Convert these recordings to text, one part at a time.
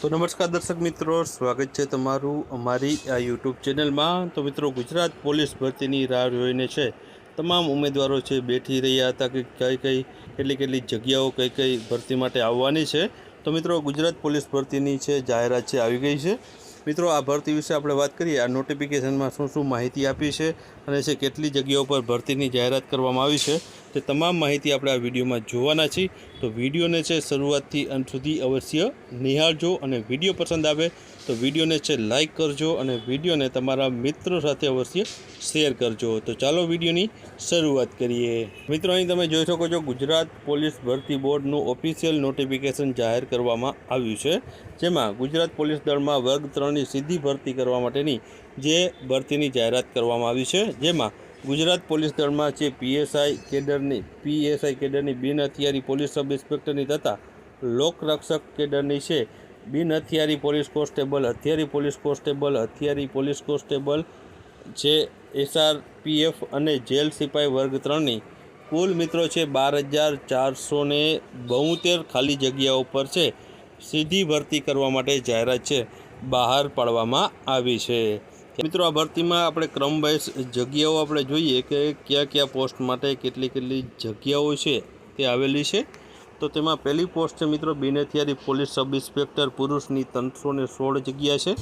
તો નમસ્કાર દર્શક મિત્રો, સ્વાગત છે તમારું અમારી આ યુટ્યુબ ચેનલમાં તો મિત્રો, ગુજરાત પોલીસ ભરતીની રાહ જોઈને છે, તમામ ઉમેદવારો છે, બેઠી રહ્યા હતા કે કઈ કઈ, કેટલી કેટલી જગ્યાઓ કઈ કઈ ભરતી માટે આવવાની છે. તો મિત્રો, ગુજરાત પોલીસ ભરતીની છે, જાહેરાત છે, આવી ગઈ છે. મિત્રો, આ ભરતી વિશે આપણે વાત કરીએ. આ નોટિફિકેશનમાં શું શું માહિતી આપી છે અને છે કેટલી જગ્યાઓ પર ભરતીની જાહેરાત કરવામાં આવી છે તે તમામ માહિતી આપણે આ વિડીયોમાં જોવાના છીએ. તો વિડીયોને છે શરૂઆતથી અંત સુધી અવશ્ય નિહાળજો અને વીડિયો પસંદ આવે તો વિડીયોને છે લાઇક કરજો અને વિડીયોને તમારા મિત્રો સાથે અવશ્ય શેર કરજો. તો ચાલો વિડીયોની શરૂઆત કરીએ. મિત્રો, અહીં તમે જોઈ શકો છો ગુજરાત પોલીસ ભરતી બોર્ડનું ઓફિશિયલ નોટિફિકેશન જાહેર કરવામાં આવ્યું છે, જેમાં ગુજરાત પોલીસ દળમાં વર્ગ ત્રણની સીધી ભરતી કરવા માટેની જે ભરતીની જાહેરાત કરવામાં આવી છે, જેમાં ગુજરાત પોલીસ દળમાં છે પીએસઆઈ કેડરની પીએસઆઈ કેડરની બિન હથિયારી પોલીસ સબ ઇન્સ્પેક્ટરની તથા લોકરક્ષક કેડરની છે, બિન હથિયારી પોલીસ કોન્સ્ટેબલ, હથિયારી પોલીસ કોન્સ્ટેબલ, હથિયારી પોલીસ કોન્સ્ટેબલ છે, એસઆરપીએફ અને જેલ સિપાઈ વર્ગ ત્રણની કુલ મિત્રો છે બાર હજાર ચારસો ને ખાલી જગ્યાઓ પર છે. સીધી ભરતી કરવા માટે જાહેરાત છે. બહાર પાડવામાં આવી છે. મિત્રો, આ ભરતીમાં આપણે ક્રમવાઇઝ જગ્યાઓ આપણે જોઈએ કે કયા કયા પોસ્ટ માટે કેટલી કેટલી જગ્યાઓ છે તે આવેલી છે. તો તેમાં પહેલી પોસ્ટ છે મિત્રો બિન હથિયારી પોલીસ સબ ઇન્સ્પેક્ટર પુરુષની ત્રણસો ને સોળ જગ્યા છે.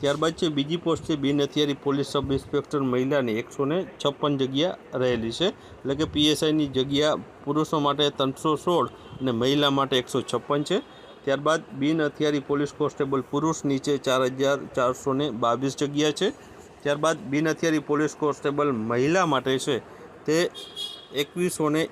ત્યારબાદ છે બીજી પોસ્ટ છે બિન હથિયારી પોલીસ સબ ઇન્સ્પેક્ટર મહિલાની એકસો ને છપ્પન જગ્યા રહેલી છે. એટલે કે પીએસઆઈની જગ્યા પુરુષો માટે ત્રણસો સોળ અને મહિલા માટે એકસો છપ્પન છે. ત્યારબાદ બિન હથિયારી પોલીસ કોન્સ્ટેબલ પુરુષ નીચે ચાર હજાર ચારસો ને બાવીસ જગ્યા છે. ત્યારબાદ બિન હથિયારી પોલીસ કોન્સ્ટેબલ મહિલા માટે છે તે એકવીસો ને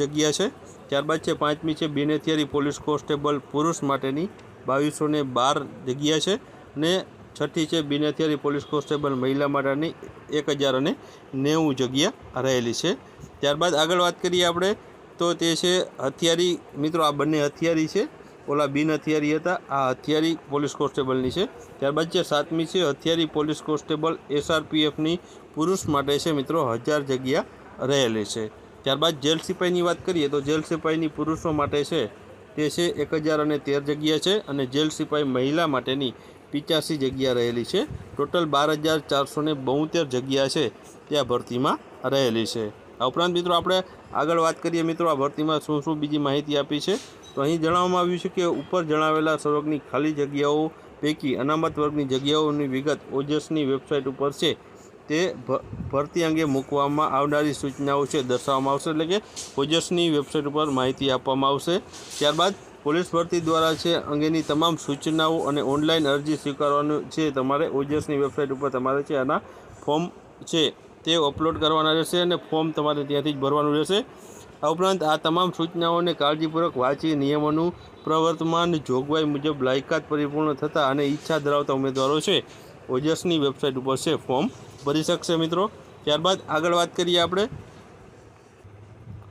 જગ્યા છે. ત્યારબાદ છે પાંચમી છે બિન હથિયારી પોલીસ કોન્સ્ટેબલ પુરુષ માટેની બાવીસો બાર જગ્યા છે. ને છઠ્ઠી છે બિન હથિયારી પોલીસ કોન્સ્ટેબલ મહિલા માટેની એક હજાર અને નેવું જગ્યા રહેલી છે. ત્યારબાદ આગળ વાત કરીએ આપણે તો તે છે હથિયારી મિત્રો આ બંને હથિયારી છે. ઓલા બિન હથિયારી હતા. આ હથિયારી પોલીસ કોન્સ્ટેબલની છે. ત્યારબાદ છે સાતમી છે, હથિયારી પોલીસ કોન્સ્ટેબલ એસઆરપીએફની પુરુષ માટે છે મિત્રો, હજાર જગ્યા રહેલી છે. ત્યારબાદ જેલ સિપાહીની વાત કરીએ તો જેલ સિપાહીની પુરુષો માટે છે, તે છે એક હજાર અને તેર જગ્યા છે અને જેલ સિપાહી મહિલા માટેની પિચ્યાસી જગ્યા રહેલી છે. ટોટલ બાર હજાર ચારસો ને બોતેર જગ્યા છે ત્યાં ભરતીમાં રહેલી છે. આ ઉપરાંત મિત્રો આપણે આગળ વાત કરીએ મિત્રો, આ ભરતીમાં શું શું બીજી માહિતી આપી છે? તો અહીં જણાવવામાં આવ્યું છે કે ઉપર જણાવેલા સર્વકની ખાલી જગ્યાઓ પૈકી અનામત વર્ગની જગ્યાઓની વિગત ઓજસની વેબસાઇટ ઉપર છે. તે ભરતી અંગે મૂકવામાં આવનારી સૂચનાઓ છે, દર્શાવવામાં આવશે એટલે કે ઓજસની વેબસાઇટ ઉપર માહિતી આપવામાં આવશે. ત્યારબાદ પોલીસ ભરતી દ્વારા છે અંગેની તમામ સૂચનાઓ અને ઓનલાઈન અરજી સ્વીકારવાનું છે. તમારે ઓજસની વેબસાઇટ ઉપર તમારે છે આના ફોર્મ છે તે અપલોડ કરવાના રહેશે અને ફોર્મ તમારે ત્યાંથી જ ભરવાનું રહેશે. આ ઉપરાંત આ તમામ સૂચનાઓને કાળજીપૂર્વક વાંચી, નિયમોનું પ્રવર્તમાન જોગવાઈ મુજબ લાયકાત પરિપૂર્ણ થતાં અને ઈચ્છા ધરાવતા ઉમેદવારો છે, ઓજસની વેબસાઇટ ઉપર છે ફોર્મ ભરી શકશે મિત્રો. ત્યારબાદ આગળ વાત કરીએ આપણે.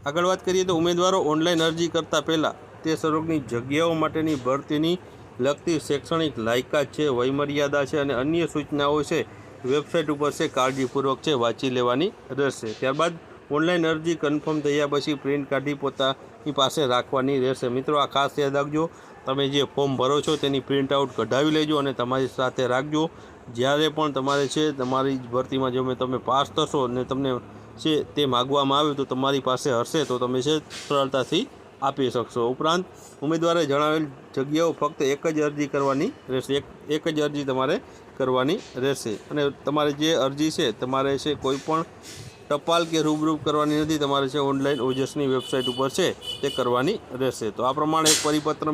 આગળ વાત કરીએ તો ઉમેદવારો ઓનલાઈન અરજી કરતાં પહેલાં તે સ્વરૂપની જગ્યાઓ માટેની ભરતીની લગતી શૈક્ષણિક લાયકાત છે, વયમર્યાદા છે અને અન્ય સૂચનાઓ છે. વેબસાઇટ ઉપર છે કાળજીપૂર્વક છે, વાંચી લેવાની રહેશે. ત્યારબાદ ઓનલાઈન અરજી કન્ફર્મ થયા પછી પ્રિન્ટ કાઢી પોતાની પાસે રાખવાની રહેશે. મિત્રો, આ ખાસ યાદ રાખજો, તમે જે ફોર્મ ભરો છો તેની પ્રિન્ટ આઉટ કઢાવી લેજો અને તમારી સાથે રાખજો. જ્યારે પણ તમારે છે, તમારી ભરતીમાં જો તમે પાસ થશો અને તમને છે તે માગવામાં આવે તો તમારી પાસે હશે તો તમે છે સરળતાથી આપી શકશો. ઉપરાંત, ઉમેદવારે જણાવેલ જગ્યાઓ ફક્ત એક જ અરજી કરવાની રહેશે. એક એક જ અરજી તમારે કરવાની રહેશે. અને તમારે જે અરજી છે, તમારે છે કોઈ પણ ટપાલ કે રૂબરૂ કરવાની નથી. તમારે છે ઓનલાઈન ઓજસની વેબસાઇટ ઉપર છે, તે કરવાની રહેશે. તો આ પ્રમાણે એક પરિપત્ર